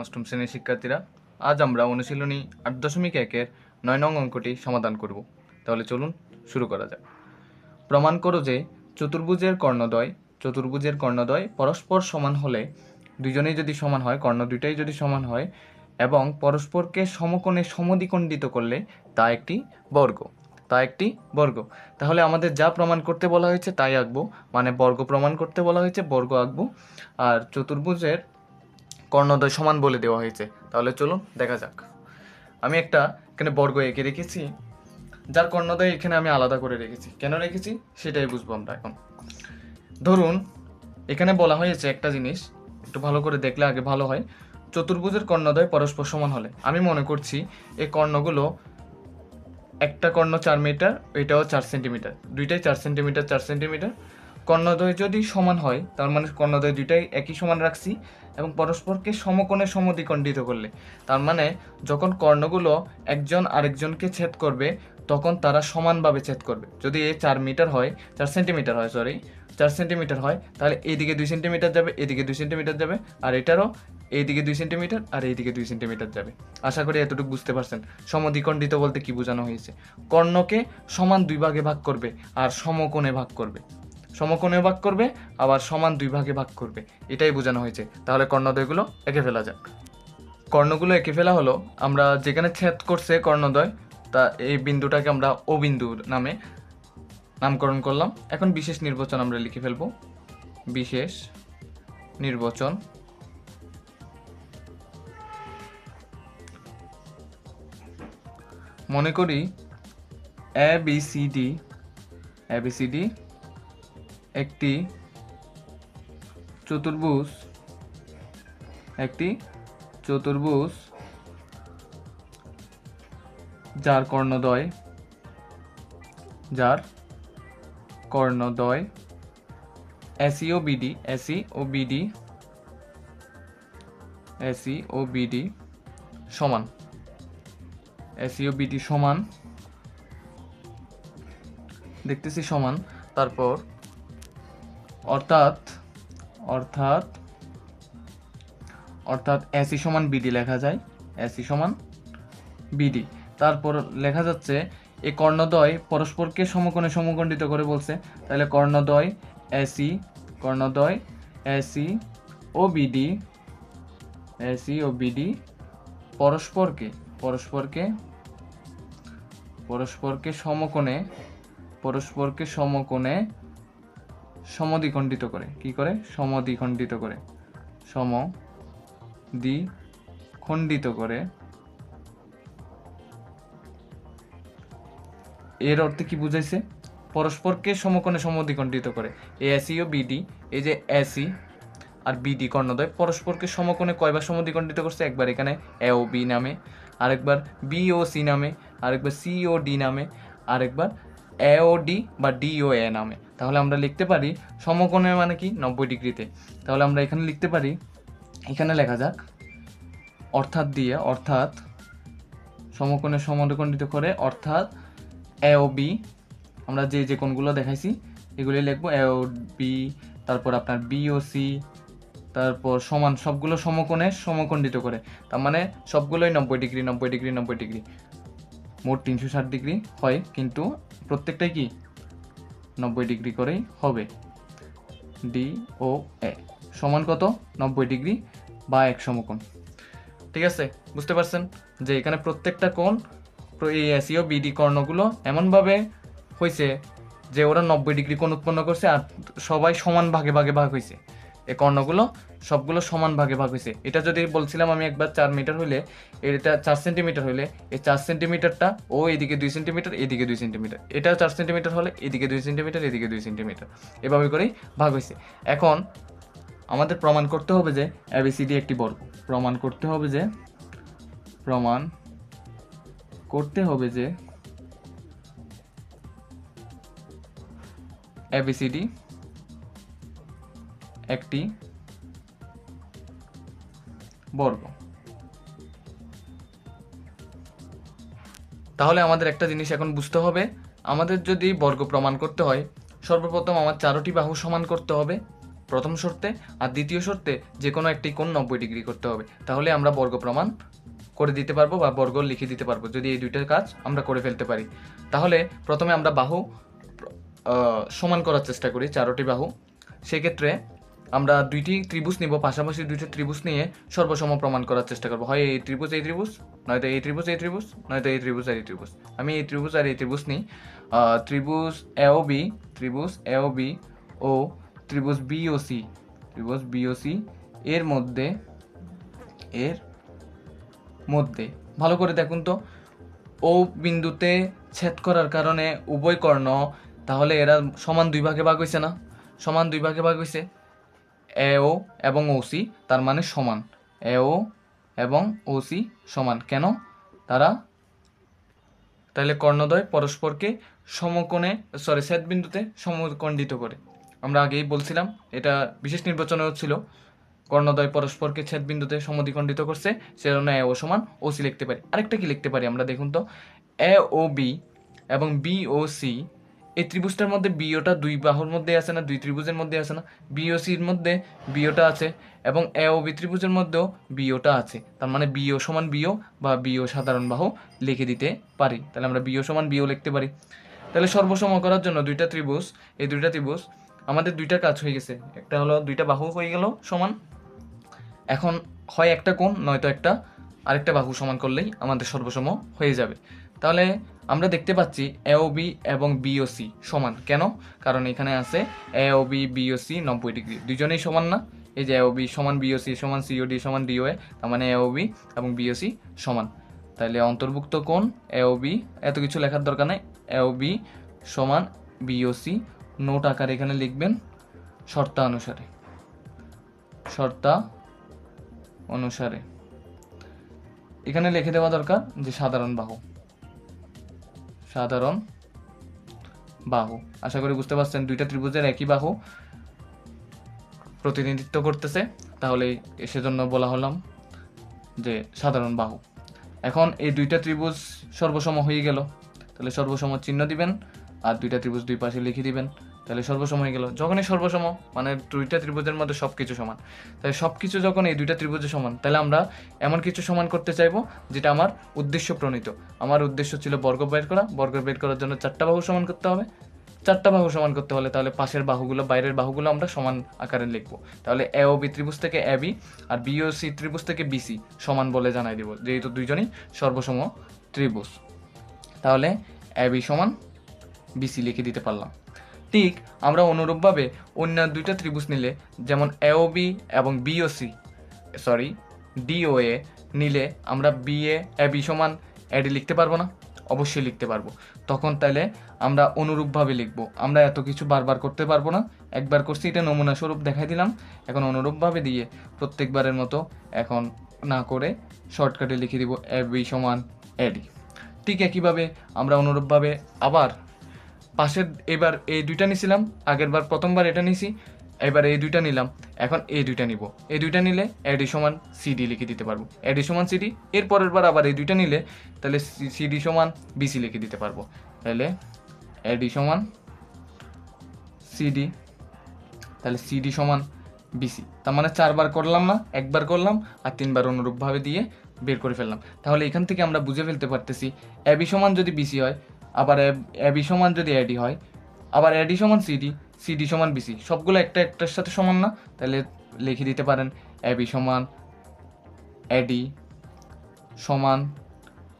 অষ্টম শ্রেণির শিক্ষার্থীরা, আজ আমরা অনুশীলনী আট দশমিক একের নয় নং অঙ্কটি সমাধান করব। তাহলে চলুন শুরু করা যাক। প্রমাণ করো যে চতুর্ভুজের কর্ণদ্বয় চতুর্ভুজের কর্ণদ্বয় পরস্পর সমান হলে দুজনেই যদি সমান হয়, কর্ণ দুইটাই যদি সমান হয়, এবং পরস্পরকে সমকোণে সমদ্বিখণ্ডিত করলে তা একটি বর্গ, তা একটি বর্গ। তাহলে আমাদের যা প্রমাণ করতে বলা হয়েছে তাই আঁকবো মানে বর্গ প্রমাণ করতে বলা হয়েছে, বর্গ আঁকবো। আর চতুর্ভুজের কর্ণদ্বয় সমান বলে দেওয়া হয়েছে। তাহলে চলুন দেখা যাক। আমি একটা এখানে বর্গ এঁকে রেখেছি। যার কর্ণদ্বয় এখানে আমি আলাদা করে রেখেছি। কেন রেখেছি? সেটাই বুঝব আমরা এখন। ধরুন, এখানে বলা হয়েছে একটা জিনিস, একটু ভালো করে দেখলে আগে ভালো হয়। চতুর্ভুজের কর্ণদ্বয় পরস্পর সমান হলে। আমি মনে করছি এই কর্ণগুলো একটা কর্ণ চার মিটার এটাও চার সেন্টিমিটার। দুইটাই চার সেন্টিমিটার চার সেন্টিমিটার। কর্ণদ্বয় যদি সমান হয়, তার মানে কর্ণদ্বয় দুইটাই একই সমান রাখছি। এবং পরস্পরকে সমকোণে সমদ্বিখণ্ডিত করলে। তার মানে যখন কর্ণগুলো একজন আরেকজনকে ছেদ করবে, তখন তারা সমানভাবে ছেদ করবে। যদি এ চার মিটার হয়, চার সেন্টিমিটার হয় সরি চার সেন্টিমিটার হয়, তাহলে এইদিকে দুই সেন্টিমিটার যাবে, এদিকে দুই সেন্টিমিটার যাবে, আর এটারও এইদিকে দুই সেন্টিমিটার, আর এইদিকে দুই সেন্টিমিটার যাবে। আশা করি এতটুকু বুঝতে পারছেন। সমদ্বিখণ্ডিত বলতে কি বোঝানো হয়েছে? কর্ণকে সমান দুই ভাগে ভাগ করবে, আর সমকোণে ভাগ করবে। সমকোণে ভাগ করবে, আবার সমান দুই ভাগে ভাগ করবে। এটাই বোঝানো হয়েছে। তাহলে কর্ণদ্বয়গুলো এঁকে ফেলা যাক। কর্ণগুলো এঁকে ফেলা হলো, আমরা যেখানে ছেদ করছে কর্ণদ্বয়, তা এই বিন্দুটাকে আমরা ও বিন্দু নামে নামকরণ করলাম। এখন বিশেষ নির্বাচন আমরা লিখে ফেলব। বিশেষ নির্বাচন মনে করি A B C D A B C D একটি চতুর্ভুজ একটি চতুর্ভুজ যার কর্ণদ্বয় যার কর্ণদ্বয় এসি ও বিডি এসি ও বিডি এসি ও বিডি সমান। এসি ও বিডি সমান, দেখতেছি সমান, তারপর অর্থাৎ অর্থাৎ অর্থাৎ এসি সমান বিডি লেখা যায়। এসি সমান বিডি তারপর লেখা যাচ্ছে এই কর্ণদ্বয় পরস্পরকে সমকোণে সমকণ্ডিত করে বলছে। তাহলে কর্ণদ্বয় এসি কর্ণদ্বয় এসি ও বিডি এসি ও বিডি পরস্পরকে পরস্পরকে পরস্পরকে সমকোণে পরস্পরকে সমকোণে সমদ্বিখণ্ডিত করে। কি করে? সমদ্বিখণ্ডিত করে। সম দ্বি খণ্ডিত করে। এর অর্থে কি বুঝাইছে? পরস্পরকে সমকোণে সমদ্বিখণ্ডিত করে। এ এসি ও বিডি এই যে এসি আর বিডি কর্ণদ্বয় পরস্পরকে সমকোণে কয়বার সমদ্বিখণ্ডিত করছে? একবার এখানে এ ও বি নামে, আরেকবার বি ও সি নামে, আরেকবার সি ও ডি নামে, আরেকবার এ ও ডি বা ডি ও এ নামে। তাহলে আমরা লিখতে পারি সমকোণে মানে কি? নব্বই ডিগ্রিতে। তাহলে আমরা এখানে লিখতে পারি, এখানে লেখা যাক, অর্থাৎ দিয়ে, অর্থাৎ সমকোণে সমদ্বিখণ্ডিত করে অর্থাৎ এ ও বি আমরা যে যে কোণগুলো দেখাইছি, এগুলি লিখব এ ও বি তারপর আপনার বি ও সি তারপর সমান সবগুলো সমকোণে সমকণ্ডিত করে। তার মানে সবগুলোই নব্বই ডিগ্রি নব্বই ডিগ্রি নব্বই ডিগ্রি। মোট তিনশো ষাট ডিগ্রি হয়, কিন্তু প্রত্যেকটাই কি? নব্বই ডিগ্রি করেই হবে। ডি ও এ সমান কত? নব্বই ডিগ্রি বা এক সমকোণ। ঠিক আছে? বুঝতে পারছেন যে এখানে প্রত্যেকটা কোণ এই এসিও বিডি কর্ণগুলো এমনভাবে হয়েছে যে ওরা নব্বই ডিগ্রি কোণ উৎপন্ন করছে আর সবাই সমান ভাগে ভাগে ভাগ হয়েছে এই কর্ণগুলো সবগুলো সমান ভাগে ভাগ হয়েছে। এটা যদি বলছিলাম আমি একবার চার মিটার হইলে, এটা চার সেন্টিমিটার হইলে, এই চার সেন্টিমিটারটা ও এদিকে দুই সেন্টিমিটার, এদিকে দুই সেন্টিমিটার। এটা চার সেন্টিমিটার হলে এদিকে দুই সেন্টিমিটার, এদিকে দুই সেন্টিমিটার। এভাবে করেই ভাগ হয়েছে। এখন আমাদের প্রমাণ করতে হবে যে এবিসিডি একটি বর্গ। প্রমাণ করতে হবে যে, প্রমাণ করতে হবে যে এবিসিডি একটি বর্গ। তাহলে আমাদের একটা জিনিস এখন বুঝতে হবে, আমাদের যদি বর্গ প্রমাণ করতে হয়, সর্বপ্রথম আমার চারোটি বাহু সমান করতে হবে, প্রথম শর্তে, আর দ্বিতীয় শর্তে যে কোনো একটি কোণ নব্বই ডিগ্রি করতে হবে। তাহলে আমরা বর্গ প্রমাণ করে দিতে পারব বা বর্গ লিখে দিতে পারব, যদি এই দুইটার কাজ আমরা করে ফেলতে পারি। তাহলে প্রথমে আমরা বাহু সমান করার চেষ্টা করি, চারোটি বাহু। সেক্ষেত্রে আমরা দুইটি ত্রিভুজ নিব, পাশাপাশি দুইটি ত্রিভুজ নিয়ে সর্বসম প্রমাণ করার চেষ্টা করব। হয় এই ত্রিভুজ এই ত্রিভুজ, নয়তো এই ত্রিভুজ এই ত্রিভুজ, নয়তো এই ত্রিভুজ আর এই ত্রিভুজ। আমি এই ত্রিভুজ আর এই ত্রিভুজ নিই। ত্রিভুজ এও বি ত্রিভুজ এও বি ও ত্রিভুজ বি ও সি ত্রিভুজ বি ও সি এর মধ্যে এর মধ্যে। ভালো করে দেখুন তো। ও বিন্দুতে ছেদ করার কারণে উভয় কর্ণ, তাহলে এরা সমান দুই ভাগে ভাগ হয়েছে না? সমান দুই ভাগে ভাগ হয়েছে এও এবং ওসি তার মানে সমান। এও এবং ওসি সমান। কেন? তারা তাহলে কর্ণদ্বয় পরস্পরকে সমকোণে সরি বিন্দুতে সমকণ্ডিত করে। আমরা আগেই বলছিলাম, এটা বিশেষ নির্বাচনে হচ্ছিল কর্ণদ্বয় পরস্পরকে ছেদ বিন্দুতে সমদ্বিখণ্ডিত করছে, সেজন্য এ ও সমান, ও সি লিখতে পারি। আরেকটা কি লিখতে পারি আমরা? দেখুন তো, এ ও বি এবং বি ও সি এই ত্রিভুজটার মধ্যে বিওটা দুই বাহুর মধ্যে আছে না, দুই ত্রিভুজের মধ্যে আছে না? বিও সির মধ্যে বিওটা আছে এবং এ ও বি ত্রিভুজের মধ্যেও বিওটা আছে। তার মানে বিও সমান বিও বা বিও সাধারণ বাহু লিখে দিতে পারি। তাহলে আমরা বিও সমান বিও লিখতে পারি। তাহলে সর্বসম করার জন্য দুইটা ত্রিভুজ, এই দুইটা ত্রিভুজ, আমাদের দুইটা কাজ হয়ে গেছে। একটা হলো দুইটা বাহু হয়ে গেল সমান। এখন হয় একটা কোণ, নয়তো একটা আরেকটা বাহু সমান করলেই আমাদের সর্বসম হয়ে যাবে। তাহলে আমরা দেখতে পাচ্ছি এওবি এবং বিওসি সমান। কেন? কারণ এখানে আছে এওবি বিওসি নব্বই ডিগ্রি। দুজনেই সমান না? এই যে এওবি সমান বিওসি সমান সিওডি সমান ডিওএ তার মানে এওবি এবং বিওসি সমান। তাহলে অন্তর্ভুক্ত কোণ এওবি এত কিছু লেখার দরকার নেই। এওবি সমান বিওসি নোট আকারে এখানে লিখবেন শর্তানুসারে। শর্তা অনুসারে এখানে লিখে দেওয়া দরকার যে সাধারণ বাহু। সাধারণ বাহু। আশা করি বুঝতে পারছেন, দুইটা ত্রিভুজের একই বাহু প্রতিনিধিত্ব করতেছে। তাহলে সেজন্য বলা হলাম যে সাধারণ বাহু। এখন এই দুইটা ত্রিভুজ সর্বসম হয়ে গেল। তাহলে সর্বসম চিহ্ন দিবেন আর দুইটা ত্রিভুজ দুই পাশে লিখে দিবেন। তাহলে সর্বসম হয়ে গেল। যখনই সর্বসম মানে দুইটা ত্রিভুজের মধ্যে সব কিছু সমান। তাহলে সব কিছু যখন এই দুইটা ত্রিভুজে সমান, তাহলে আমরা এমন কিছু সমান করতে চাইব, যেটা আমার উদ্দেশ্য প্রণীত। আমার উদ্দেশ্য ছিল বর্গ বের করা। বর্গ বের করার জন্য চারটা বাহু সমান করতে হবে। চারটা বাহু সমান করতে হলে তাহলে পাশের বাহুগুলো, বাইরের বাহুগুলো আমরা সমান আকারে লিখব। তাহলে এ ও বি ত্রিভুজ থেকে এ বি আর বি ও সি ত্রিভুজ থেকে বিসি সমান বলে জানাই দিব, যেহেতু দুইজনই সর্বসম ত্রিভুজ। তাহলে এ বি সমান বিসি লিখে দিতে পারলাম। ঠিক আমরা অনুরূপভাবে অন্য দুইটা ত্রিভুজ নিলে, যেমন এওবি এবং বিওসি সরি ডিওএ নিলে আমরা বিএ এবি সমান এডি লিখতে পারব না? অবশ্যই লিখতে পারব। তখন তাহলে আমরা অনুরূপভাবে লিখব। আমরা এত কিছু বারবার করতে পারব না। একবার করছি, এটা নমুনা স্বরূপ দেখাই দিলাম। এখন অনুরূপভাবে দিয়ে প্রত্যেকবারের মতো এখন না করে শর্টকাটে লিখে দিব এবি সমান এডি ঠিক একইভাবে আমরা অনুরূপভাবে আবার পাশের এবার এই দুইটা নিছিলাম আগের বার প্রথমবার এটা নিছি, এবার এই দুইটা নিলাম। এখন এই দুইটা নিব। এই দুইটা নিলে এডি সমান সিডি লিখে দিতে পারব। এডি সমান সিডি এর পরের বার আবার এই দুইটা নিলে তাহলে সিডি সমান বিসি লিখে দিতে পারব। তাহলে এডি সমান সিডি তাহলে সিডি সমান বিসি তার মানে চারবার করলাম না, একবার করলাম আর তিনবার অনুরূপভাবে দিয়ে বের করে ফেললাম। তাহলে এখান থেকে আমরা বুঝে ফেলতে পারতেছি এবি সমান যদি বিসি হয় আবার এবি সমান যদি এডি হয়, আবার এডি সমান সিডি সিডি সমান বিসি সবগুলো একটা একটার সাথে সমান না? তাহলে লিখে দিতে পারেন এবি সমান এডি সমান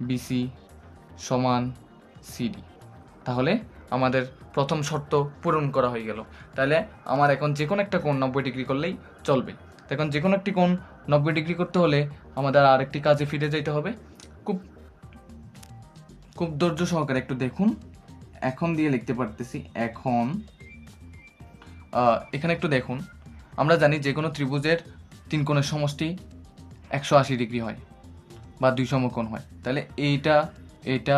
বিসি সমান সিডি তাহলে আমাদের প্রথম শর্ত পূরণ করা হয়ে গেল। তাহলে আমার এখন যে কোনো একটা কোণ নব্বই ডিগ্রি করলেই চলবে। এখন যে কোনো একটি কোণ নব্বই ডিগ্রি করতে হলে আমাদের আরেকটি কাজে ফিরে যেতে হবে। খুব ধৈর্য সহকারে একটু দেখুন। এখন দিয়ে লিখতে পারতেছি, এখন এখানে একটু দেখুন। আমরা জানি যে কোনো ত্রিভুজের তিন কোণের সমষ্টি একশো আশি ডিগ্রি হয় বা দুই সমকোণ হয়। তাহলে এইটা, এটা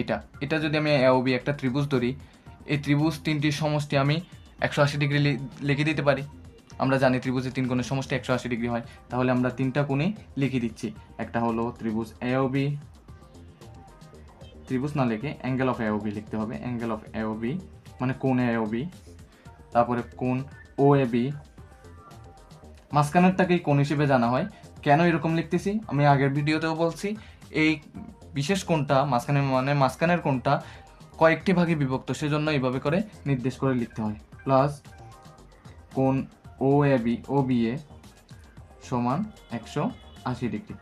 এটা। এটা যদি আমি বি একটা ত্রিভুজ ধরি, এই ত্রিভুজ তিনটির সমষ্টি আমি একশো আশি ডিগ্রি লিখে দিতে পারি। আমরা জানি ত্রিভুজের তিন কোণের সমষ্টি একশো আশি ডিগ্রি হয়। তাহলে আমরা তিনটা কোণে লিখে দিচ্ছি। একটা হলো ত্রিভুজ বি ত্রিভুজ না লিখে অ্যাঙ্গেল অফ বি লিখতে হবে। অ্যাঙ্গেল অফ বি মানে কোন বি তারপরে কোন ও এ বি মাঝখানেরটাকেই কোণ হিসেবে জানা হয়। কেন এরকম লিখতেছি? আমি আগের ভিডিওতেও বলছি, এই বিশেষ কোনটা মাঝখানে মানে মাঝখানের কোনটা কয়েকটি ভাগে বিভক্ত, সেজন্য এইভাবে করে নির্দেশ করে লিখতে হয়। প্লাস কোন ও A B O B A সমান একশো আশি ডিগ্রি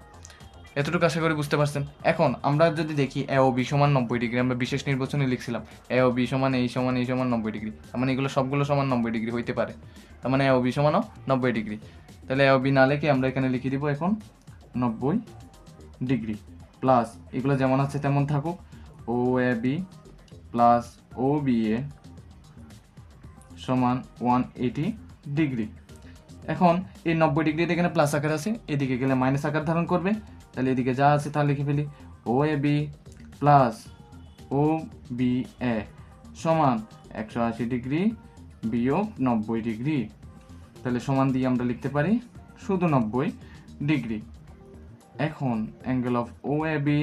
এতটুকু আশা করি বুঝতে পারছেন। এখন আমরা যদি দেখি এ ও বি সমান নব্বই ডিগ্রি, আমরা বিশেষ নির্বাচনে লিখছিলাম এ ও বি সমান এই সমান এই সমান নব্বই ডিগ্রি। তার মানে এগুলো সবগুলো সমান নব্বই ডিগ্রি হইতে পারে। তার মানে এ ও বি সমানও নব্বই ডিগ্রি। তাহলে এ ও বি না লেখে আমরা এখানে লিখে দিব এখন নব্বই ডিগ্রি। প্লাস এগুলো যেমন আছে তেমন থাকুক। O A B plus O B A সমান ওয়ান এইটি ডিগ্রি। এখন এই নব্বই ডিগ্রিতে এখানে প্লাস আকার আছে, এদিকে গেলে মাইনাস আকার ধারণ করবে। তাহলে এদিকে যা আছে তা লিখে ফেলি। O A B plus O B A সমান একশো আশি ডিগ্রি বিয়োগ নব্বই ডিগ্রি। তাহলে সমান দিয়ে আমরা লিখতে পারি শুধু নব্বই ডিগ্রি। এখন angle of O A B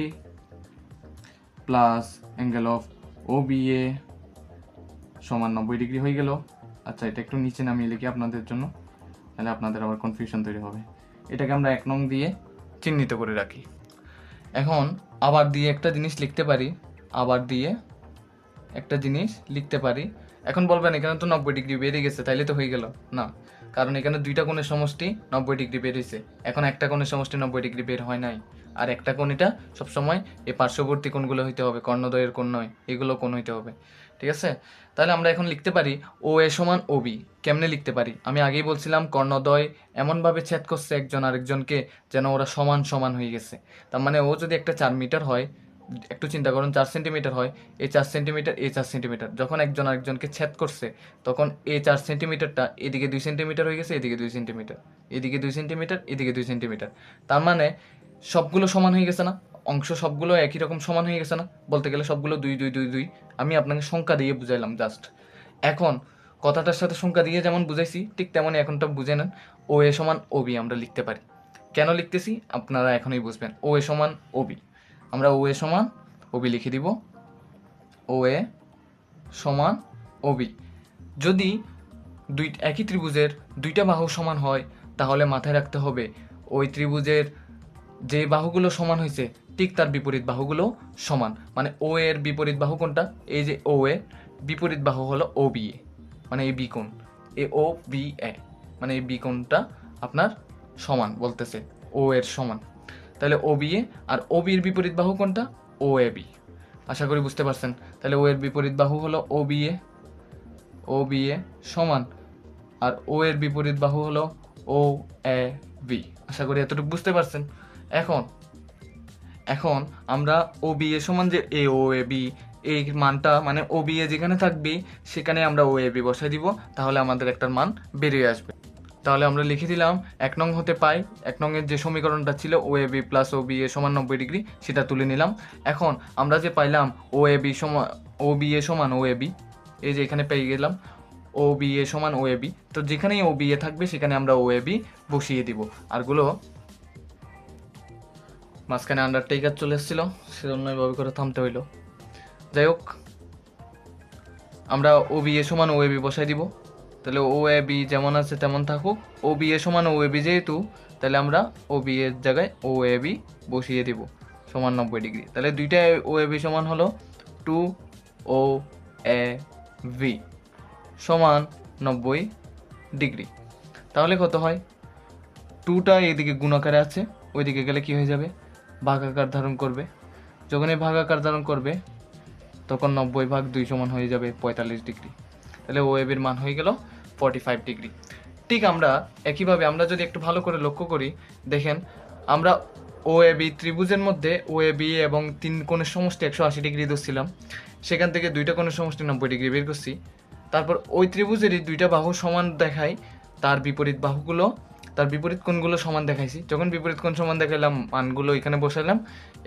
plus angle of O B A সমান নব্বই ডিগ্রি হয়ে গেল। আচ্ছা এটা একটু নিচে নামিয়ে লিখি আপনাদের জন্য। তাহলে আপনাদের আবার কনফিউশন তৈরি হবে। এটাকে আমরা এক নং দিয়ে চিহ্নিত করে রাখি। এখন আবার দিয়ে একটা জিনিস লিখতে পারি, আবার দিয়ে একটা জিনিস লিখতে পারি। এখন বলবেন, এখানে তো নব্বই ডিগ্রি বেরিয়ে গেছে, তাইলে তো হয়ে গেল। না, কারণ এখানে দুইটা কোণের সমষ্টি নব্বই ডিগ্রি বেরিয়েছে এখন একটা কোণের সমষ্টি নব্বই ডিগ্রি বের হয় নাই। আর একটা কোণ এটা সবসময় এই পার্শ্ববর্তী কোণগুলো হইতে হবে কর্ণদয়ের কোণ নয়, এগুলো কোণ হইতে হবে। ঠিক আছে? তাহলে আমরা এখন লিখতে পারি ও এ সমান ও বি কেমনে লিখতে পারি? আমি আগেই বলছিলাম কর্ণদ্বয় এমনভাবে ছেদ করছে একজন আরেকজনকে যেন ওরা সমান সমান হয়ে গেছে। তার মানে ও যদি একটা চার মিটার হয়, একটু চিন্তা করুন, চার সেন্টিমিটার হয় এই চার সেন্টিমিটার এই চার সেন্টিমিটার। যখন একজন আরেকজনকে ছেদ করছে, তখন এই চার সেন্টিমিটারটা এদিকে দুই সেন্টিমিটার হয়ে গেছে, এদিকে দুই সেন্টিমিটার। এদিকে দুই সেন্টিমিটার, এদিকে দুই সেন্টিমিটার। তার মানে সবগুলো সমান হয়ে গেছে না? অংশ সবগুলো একই রকম সমান হয়ে গেছে না? বলতে গেলে সবগুলো দুই দুই দুই দুই। আমি আপনাকে সংখ্যা দিয়ে বুঝাইলাম জাস্ট এখন কথাটার সাথে সংখ্যা দিয়ে যেমন বুঝাইছি, ঠিক তেমনই এখনটা বুঝে নেন। ও এ সমান ও বি আমরা লিখতে পারি। কেন লিখতেছি? আপনারা এখনই বুঝবেন। ও এ সমান ও বি আমরা ও এ সমান ও বি লিখে দিব। ও এ সমান ও বি যদি দুই, একই ত্রিভুজের দুইটা বাহু সমান হয়, তাহলে মাথায় রাখতে হবে, ওই ত্রিভুজের যে বাহুগুলো সমান হয়েছে ঠিক তার বিপরীত বাহুগুলো সমান। মানে ও এর বিপরীত বাহু কোনটা? এই যে ও এর বিপরীত বাহু হলো ও বি এ মানে এই বি কোণ। এ ও বি এ মানে এই বি কোণটা আপনার সমান বলতেছে। ও এর সমান। তাহলে ও বি এ আর ও বির বিপরীত বাহু কোনটা? ও এ বি আশা করি বুঝতে পারছেন। তাহলে ও এর বিপরীত বাহু হলো ও B A O B A সমান। আর ও এর বিপরীত বাহু হলো ও এ বি আশা করি এতটুকু বুঝতে পারছেন। এখন এখন আমরা ও বি এ সমান যে এ ও এ বি এই মানটা মানে ও বি এ যেখানে থাকবে, সেখানে আমরা ও এ বি বসাই দিব, তাহলে আমাদের একটা মান বেরিয়ে আসবে। তাহলে আমরা লিখে দিলাম, এক নং হতে পাই, এক নংয়ের যে সমীকরণটা ছিল O A B plus O B A সমান নব্বই ডিগ্রি, সেটা তুলে নিলাম। এখন আমরা যে পাইলাম ও এ বি সমান ও বি এ সমান ও এ বি এই যে এখানে পেয়ে গেলাম ও বি এ সমান ও এ বি তো যেখানেই ও বি এ থাকবে, সেখানে আমরা ও এ বি বসিয়ে দিব। আরগুলো মাঝখানে আন্ডারটেকার চলে এসেছিল সেজন্য এভাবে করে থামতে হইল। যাই হোক, আমরা ও বি এ সমান ও এ বি বসাই দিব। তাহলে ও এ বি যেমন আছে তেমন থাকুক। ও বি এ সমান ও এ বি যেহেতু, তাহলে আমরা ও বি এর জায়গায় ও এ বি বসিয়ে দিব, সমান নব্বই ডিগ্রি। তাহলে দুইটা ও এ বি সমান হলো টু ও এ ভি সমান নব্বই ডিগ্রি। তাহলে কত হয়? টুটা এইদিকে গুণাকারে আছে, ওইদিকে গেলে কি হয়ে যাবে? ভাগাকার ধারণ করবে। যখন এই ভাগাকার ধারণ করবে, তখন নব্বই ভাগ দুই সমান হয়ে যাবে পঁয়তাল্লিশ ডিগ্রি। তাহলে ও এবির মান হয়ে গেল ফর্টি ফাইভ ডিগ্রি। ঠিক আমরা, একইভাবে আমরা যদি একটু ভালো করে লক্ষ্য করি, দেখেন, আমরা ও এ বি ত্রিভুজের মধ্যে ও এ বি এবং তিন কোণের সমষ্টি একশো আশি ডিগ্রি ধরছিলাম। সেখান থেকে দুইটা কোণের সমষ্টি নব্বই ডিগ্রি বের করছি। তারপর ওই ত্রিভুজেরই দুইটা বাহু সমান দেখায়, তার বিপরীত বাহুগুলো তার বিপরীত কোণগুলো সমান দেখাইছি। যখন বিপরীত কোণ সমান দেখাইলাম, মানগুলো এখানে বসাইলাম,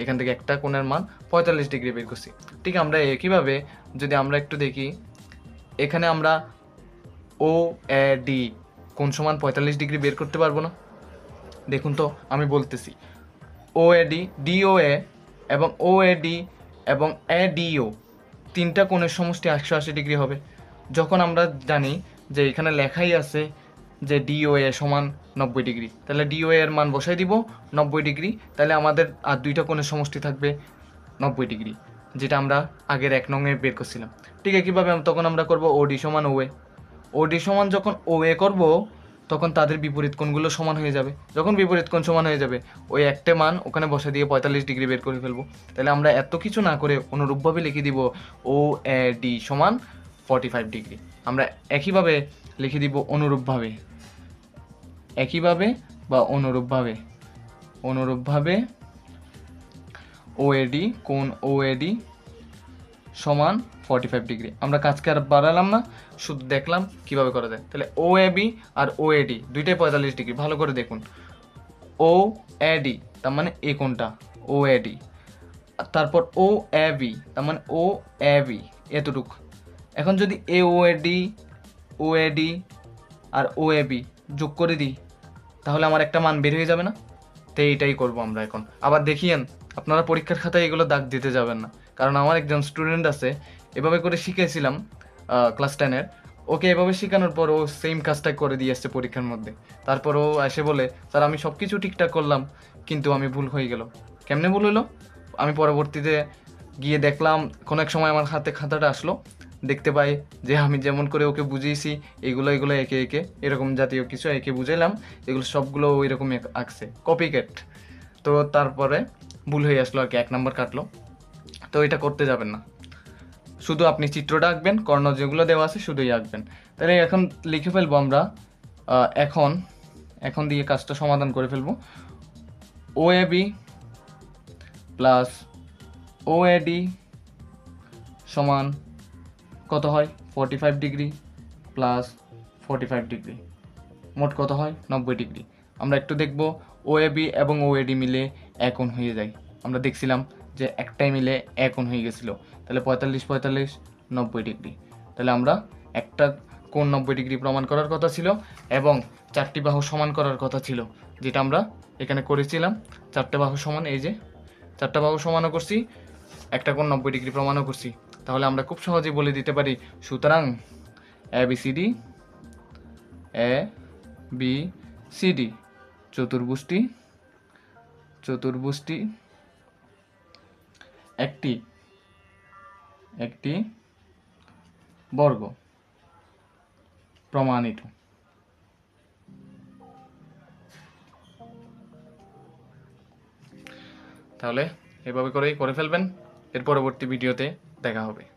এখান থেকে একটা কোণের মান পঁয়তাল্লিশ ডিগ্রি বের করছি। ঠিক আমরা একইভাবে যদি আমরা একটু দেখি, এখানে আমরা ও এ ডি কোন সমান পঁয়তাল্লিশ ডিগ্রি বের করতে পারব না। দেখুন তো, আমি বলতেছি ও এ ডি ডিও এ এবং ও এ ডি এবং এ ডিও তিনটা কোণের সমষ্টি একশো আশি ডিগ্রি হবে। যখন আমরা জানি যে এখানে লেখাই আছে যে ডিওএ সমান নব্বই ডিগ্রি। তাহলে ডিওএ এর মান বসাই দিব, নব্বই ডিগ্রি। তাহলে আমাদের আর দুইটা কোণের সমষ্টি থাকবে নব্বই ডিগ্রি, যেটা আমরা আগের এক নঙে বের করছিলাম। ঠিক একইভাবে তখন আমরা করব ওডি সমান ওএ ওডি সমান যখন ওএ করব, তখন তাদের বিপরীত কোণগুলো সমান হয়ে যাবে। যখন বিপরীত কোণ সমান হয়ে যাবে, ওই একটা মান ওখানে বসে দিয়ে পঁয়তাল্লিশ ডিগ্রি বের করে ফেলব। তাহলে আমরা এত কিছু না করে অনুরূপভাবে লিখে দিব ও এ ডি সমান ফর্টি ফাইভ ডিগ্রি। আমরা একইভাবে লিখে দিব অনুরূপভাবে। একইভাবে বা অনুরূপভাবে অনুরূপভাবে ওএডি কোন ওএডি সমান ফর্টি ফাইভ ডিগ্রি আমরা কাজকে আর বাড়ালাম না শুধু দেখলাম কীভাবে করা যায় তাহলে ও বি আর ও এডি দুইটাই পঁয়তাল্লিশ ডিগ্রি ভালো করে দেখুন ও এডি তার মানে এ কোনটা ও এডি তারপর ও এ বি তার মানে ও এ বি এতটুক এখন যদি এ ও এডি ও এডি আর ও এ বি যোগ করে দিই, তাহলে আমার একটা মান বের হয়ে যাবে না? তো এইটাই করব আমরা এখন। আবার দেখিয়েন, আপনারা পরীক্ষার খাতায় এগুলো দাগ দিতে যাবেন না। কারণ আমার একজন স্টুডেন্ট আছে, এভাবে করে শিখেছিলাম ক্লাস টেনের ওকে এভাবে শেখানোর পর ও সেম কাজটা করে দিয়ে আসছে পরীক্ষার মধ্যে। তারপর ও এসে বলে, স্যার, আমি সব কিছু ঠিকঠাক করলাম, কিন্তু আমি ভুল হয়ে গেল। কেমনে ভুল হলো? আমি পরবর্তীতে গিয়ে দেখলাম, কোনো এক সময় আমার হাতে খাতাটা আসলো। দেখতে পাই যে আমি যেমন করে ওকে বুঝিয়েছি, এগুলো এগুলো একে একে, এরকম জাতীয় কিছু একে বুঝাইলাম, এগুলো সবগুলো ওই রকম আঁকছে কপি কেট তো তারপরে ভুল হয়ে আসলো আর কি, এক নম্বর কাটলো। তো এটা করতে যাবেন না। শুধু আপনি চিত্রটা আঁকবেন, কর্ণ যেগুলো দেওয়া আছে শুধুই আঁকবেন। তাহলে এখন লিখে ফেলব আমরা এখন এখন দিয়ে কাজটা সমাধান করে ফেলব। O A B plus O A D সমান কত হয়? Forty five degree plus forty five degree মোট কত হয়? নব্বই ডিগ্রি আমরা একটু দেখব ও এ বি এবং ও এডি মিলে একন হয়ে যায়। আমরা দেখছিলাম যে একটাই মিলে একন হয়ে গেছিল। তাহলে পঁয়তাল্লিশ পঁয়তাল্লিশ, নব্বই ডিগ্রি তাহলে আমরা একটা কোণ নব্বই ডিগ্রি প্রমাণ করার কথা ছিল এবং চারটি বাহু সমান করার কথা ছিল, যেটা আমরা এখানে করেছিলাম। চারটে বাহু সমান, এই যে চারটা বাহু সমানও করছি, একটা কোণ নব্বই ডিগ্রি প্রমাণও করছি। তাহলে আমরা খুব সহজেই বলে দিতে পারি, সুতরাং A B C D A B C D চতুর্ভুষ্টি চতুর্ভুজটি একটি একটি বর্গ প্রমাণিত। তাহলে এভাবে করেই করে ফেলবেন। এর পরবর্তী ভিডিওতে দেখা হবে।